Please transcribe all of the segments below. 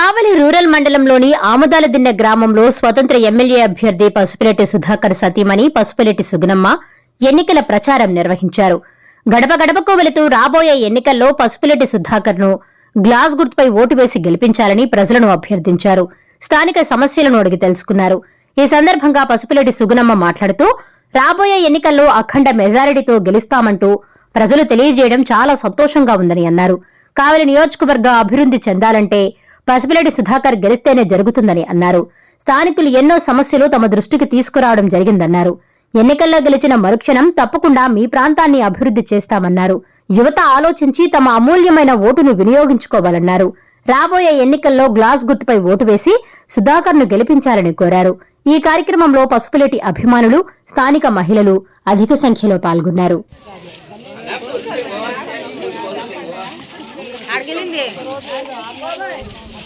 కావలి rural మండలంలోని ఆముదాలదిన్న గ్రామంలో స్వతంత్ర ఎమ్మెల్యే అభ్యర్థి పసుపులెట్టి సుధాకర్ సతీమణి పసుపులెట్టి సుగుణమ్మ ఎన్నికల ప్రచారం నిర్వహించారు. గడప గడపకు వెళుతూ రాబోయే ఎన్నికల్లో పసుపులెట్టి సుధాకర్ను గ్లాస్ గుర్తుపై ఓటు వేసి గెలిపించాలని ప్రజలను అభ్యర్థించారు. స్థానిక సమస్యలను అడిగి తెలుసుకున్నారు. ఈ సందర్భంగా పసుపులెట్టి సుగుణమ్మ మాట్లాడుతూ రాబోయే ఎన్నికల్లో అఖండ మెజారిటీతో గెలుస్తామంటూ ప్రజలు తెలియజేయడం చాలా సంతోషంగా ఉందని అన్నారు. కావలి నియోజకవర్గ అభివృద్ధి చెందాలంటే పసిపిరెడ్డి సుధాకర్ గెలిస్తేనే జరుగుతుందని అన్నారు. స్థానికులు ఎన్నో సమస్యలు తమ దృష్టికి తీసుకురావడం జరిగిందన్నారు. ఎన్నికల్లో గెలిచిన మరుక్షణం తప్పకుండా మీ ప్రాంతాన్ని అభివృద్ధి చేస్తామన్నారు. యువత ఆలోచించి తమ అమూల్యమైన ఓటును వినియోగించుకోవాలన్నారు. రాబోయే ఎన్నికల్లో గ్లాస్ గుర్తుపై ఓటు వేసి సుధాకర్ను గెలిపించాలని కోరారు. ఈ కార్యక్రమంలో పసుపులేటి అభిమానులు స్థానిక మహిళలు అధిక సంఖ్యలో పాల్గొన్నారు.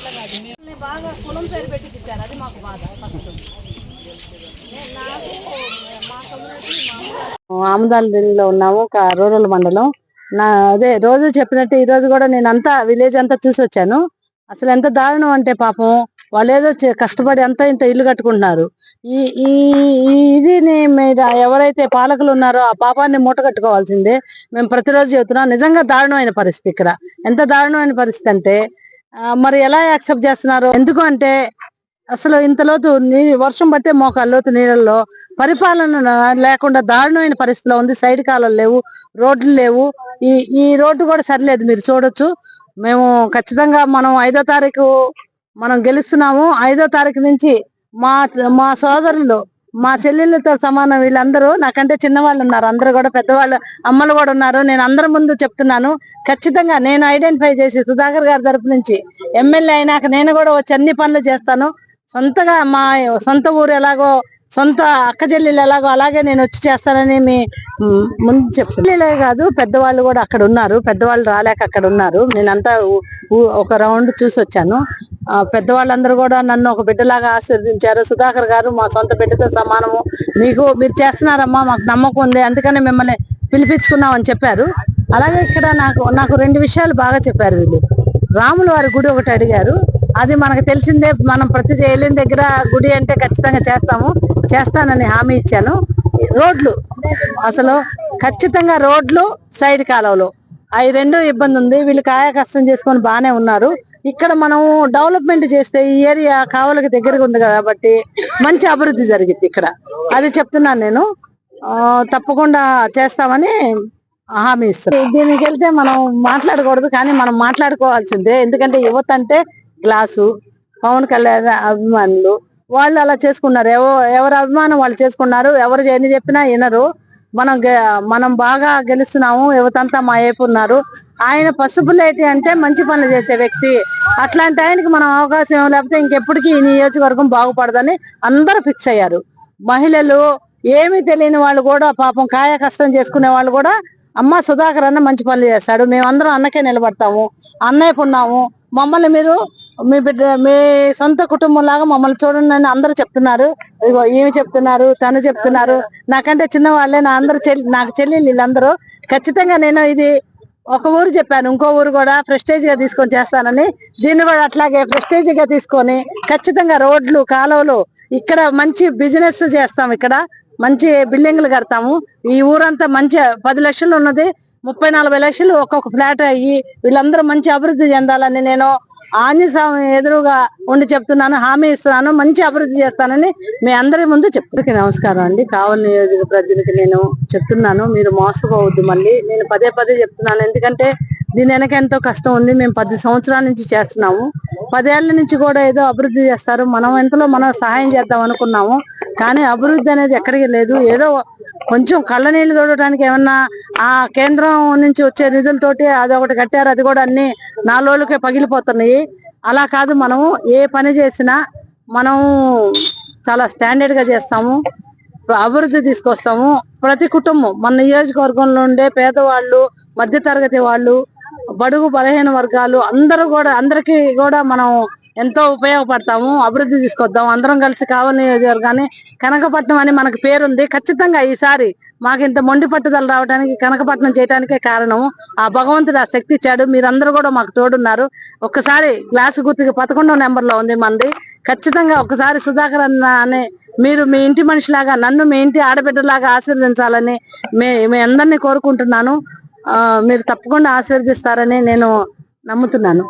అడిగిలింది బాగా కులం పేరు పెట్టి తిట్టారు అది మాకు బాధ ఫస్ట్ ఆముదాల ఉన్నాము ఒక రూరల్ మండలం. నా అదే రోజు చెప్పినట్టు ఈ రోజు కూడా నేను అంతా విలేజ్ అంతా చూసి వచ్చాను. అసలు ఎంత దారుణం అంటే పాపం వాళ్ళు ఏదో చే- కష్టపడి అంతా ఇంత ఇల్లు కట్టుకుంటున్నారు. ఈ ఈ ఈ ఇది మీద ఎవరైతే పాలకులు ఉన్నారో ఆ పాపాన్ని మూట కట్టుకోవాల్సిందే. మేము ప్రతిరోజు చెబుతున్నాం నిజంగా దారుణమైన పరిస్థితి ఇక్కడ. ఎంత దారుణమైన పరిస్థితి అంటే మరి ఎలా యాక్సెప్ట్ చేస్తున్నారు? ఎందుకు అంటే అసలు ఇంత లోతు నీ వర్షం పట్టే మోకాలు లోతు నీళ్ళల్లో పరిపాలన లేకుండా దారుణమైన పరిస్థితిలో ఉంది. సైడ్ కాలం లేవు రోడ్లు లేవు. ఈ ఈ రోడ్డు కూడా సరిలేదు. మీరు చూడొచ్చు. మేము ఖచ్చితంగా మనం ఐదో తారీఖు మనం గెలుస్తున్నాము. ఐదో తారీఖు నుంచి మా మా సోదరులు మా చెల్లెళ్ళతో సమానం వీళ్ళందరూ. నాకంటే చిన్నవాళ్ళు ఉన్నారు. అందరూ కూడా పెద్దవాళ్ళు అమ్మలు కూడా ఉన్నారు. నేను అందరి ముందు చెప్తున్నాను. ఖచ్చితంగా నేను ఐడెంటిఫై చేసి సుధాకర్ గారి తరపు నుంచి ఎమ్మెల్యే అయినాక నేను కూడా వచ్చి అన్ని పనులు చేస్తాను. సొంతగా మా సొంత ఊరు ఎలాగో సొంత అక్క చెల్లెలు ఎలాగో అలాగే నేను వచ్చి చేస్తానని మీ ముందు చెప్తులే కాదు పెద్దవాళ్ళు కూడా అక్కడ ఉన్నారు. పెద్దవాళ్ళు రాలేక అక్కడ ఉన్నారు. నేనంతా ఒక రౌండ్ చూసి వచ్చాను పెద్దవాళ్ళందరూ కూడా నన్ను ఒక బిడ్డలాగా ఆశీర్వదించారు. సుధాకర్ గారు మా సొంత బిడ్డతో సమానము. మీకు మీరు చేస్తున్నారమ్మా మాకు నమ్మకం ఉంది. అందుకని మిమ్మల్ని పిలిపించుకున్నాం అని చెప్పారు. అలాగే ఇక్కడ నాకు నాకు రెండు విషయాలు బాగా చెప్పారు వీళ్ళు. రాముల వారి గుడి ఒకటి అడిగారు. అది మనకు తెలిసిందే మనం ప్రతి వెళ్ళిన దగ్గర గుడి అంటే ఖచ్చితంగా చేస్తాము. చేస్తానని హామీ ఇచ్చాను. రోడ్లు. అసలు ఖచ్చితంగా రోడ్లు సైడ్ కాలువలు. అవి రెండు ఇబ్బంది ఉంది. వీళ్ళు కాయ కష్టం చేసుకొని బాగానే ఉన్నారు. ఇక్కడ మనం డెవలప్మెంట్ చేస్తే ఈ ఏరియా కావలికి దగ్గరగా ఉంది కాబట్టి మంచి అభివృద్ధి జరిగింది ఇక్కడ. అది చెప్తున్నాను నేను. ఆ, తప్పకుండా చేస్తామని హామీ ఇస్తాను దీనికి వెళ్తే మనం మాట్లాడకూడదు కానీ మనం మాట్లాడుకోవాల్సిందే. ఎందుకంటే యువత అంటే గ్లాసు పవన్ కళ్యాణ్ అభిమానులు. వాళ్ళు అలా చేసుకున్నారు. ఎవరు అభిమానం వాళ్ళు చేసుకున్నారు. ఎవరు ఎన్ని చెప్పినా వినరు. మనం మనం బాగా గెలుస్తున్నాము యువతంతా మా వైపు ఉన్నారు. ఆయన పసుపులేటి అంటే మంచి పనులు చేసే వ్యక్తి. అట్లాంటి ఆయనకి మనం అవకాశం లేకపోతే ఇంకెప్పటికీ ఈ నియోజకవర్గం బాగుపడదని అందరూ ఫిక్స్ అయ్యారు. మహిళలు ఏమీ తెలియని వాళ్ళు కూడా పాపం కాయ కష్టం చేసుకునే వాళ్ళు కూడా అమ్మ సుధాకర్ అన్న మంచి పనులు చేస్తాడు మేమందరం అన్నకే నిలబడతాము అన్నయ్యకు ఉన్నాము. మమ్మల్ని మీరు మీ బిడ్డ మీ సొంత కుటుంబం లాగా మమ్మల్ని చూడండి అని అందరూ చెప్తున్నారు. ఇదిగో ఏమి చెప్తున్నారు తను చెప్తున్నారు. నాకంటే చిన్న వాళ్ళే నా అందరు చెల్లి నాకు చెల్లి వీళ్ళందరూ. ఖచ్చితంగా నేను ఇది ఒక ఊరు చెప్పాను ఇంకో ఊరు కూడా ప్రెస్టేజ్గా తీసుకొని చేస్తానని. దీన్ని కూడా అట్లాగే ప్రెస్టేజ్గా తీసుకొని ఖచ్చితంగా రోడ్లు కాలువలు ఇక్కడ మంచి బిజినెస్ చేస్తాం ఇక్కడ. మంచి బిల్డింగ్లు కడతాము. ఈ ఊరంతా మంచి పది లక్షలు ఉన్నది. ముప్పై నలభై లక్షలు ఒక్కొక్క ఫ్లాట్ అయ్యి వీళ్ళందరూ మంచి అభివృద్ధి చెందాలని నేను ఆంజనేయ స్వామి ఎదురుగా ఉండి చెప్తున్నాను హామీ ఇస్తున్నాను మంచి అభివృద్ధి చేస్తానని మీ అందరి ముందు చెప్తున్నా నమస్కారం అండి. కావలి నియోజక ప్రజలకి నేను చెప్తున్నాను మీరు మోసపోవద్దు మళ్ళీ. నేను పదే పదే చెప్తున్నాను ఎందుకంటే దీని వెనక ఎంతో కష్టం ఉంది. మేము పది సంవత్సరాల నుంచి చేస్తున్నాము. పదేళ్ళ నుంచి కూడా ఏదో అభివృద్ధి చేస్తారు. మనం ఎంతలో మనం సహాయం చేద్దాం అనుకున్నాము కానీ అభివృద్ధి అనేది ఎక్కడికి లేదు. ఏదో కొంచెం కళ్ళ నీళ్ళు తోడటానికి ఏమన్నా ఆ కేంద్రం నుంచి వచ్చే నిధులతోటి అదొకటి కట్టారు అది కూడా అన్ని నాలుగు పగిలిపోతున్నాయి. అలా కాదు మనము ఏ పని చేసినా మనం చాలా స్టాండర్డ్గా చేస్తాము అభివృద్ధి తీసుకొస్తాము. ప్రతి కుటుంబం మన నియోజకవర్గంలో ఉండే పేదవాళ్ళు మధ్యతరగతి వాళ్ళు బడుగు బలహీన వర్గాలు అందరూ కూడా అందరికీ కూడా మనం ఎంతో ఉపయోగపడతాము అభివృద్ధి తీసుకొద్దాం అందరం కలిసి కావలి కానీ కనకపట్నం అని మనకు పేరుంది. ఖచ్చితంగా ఈసారి మాకు ఇంత మొండి పట్టుదల రావడానికి కనకపట్నం చేయడానికే కారణం. ఆ భగవంతుడు ఆ శక్తి ఇచ్చాడు మీరందరూ కూడా మాకు తోడున్నారు. ఒక్కసారి గ్లాసు గుర్తుకి పదకొండో నెంబర్లో ఉంది మంది. ఖచ్చితంగా ఒకసారి సుధాకర్ అన్న అనే మీరు మీ ఇంటి మనిషిలాగా నన్ను మీ ఇంటి ఆడబిడ్డలాగా ఆశీర్వదించాలని మీ మీ అందరినీ కోరుకుంటున్నాను. మీరు తప్పకుండా ఆశీర్వదిస్తారని నేను నమ్ముతున్నాను.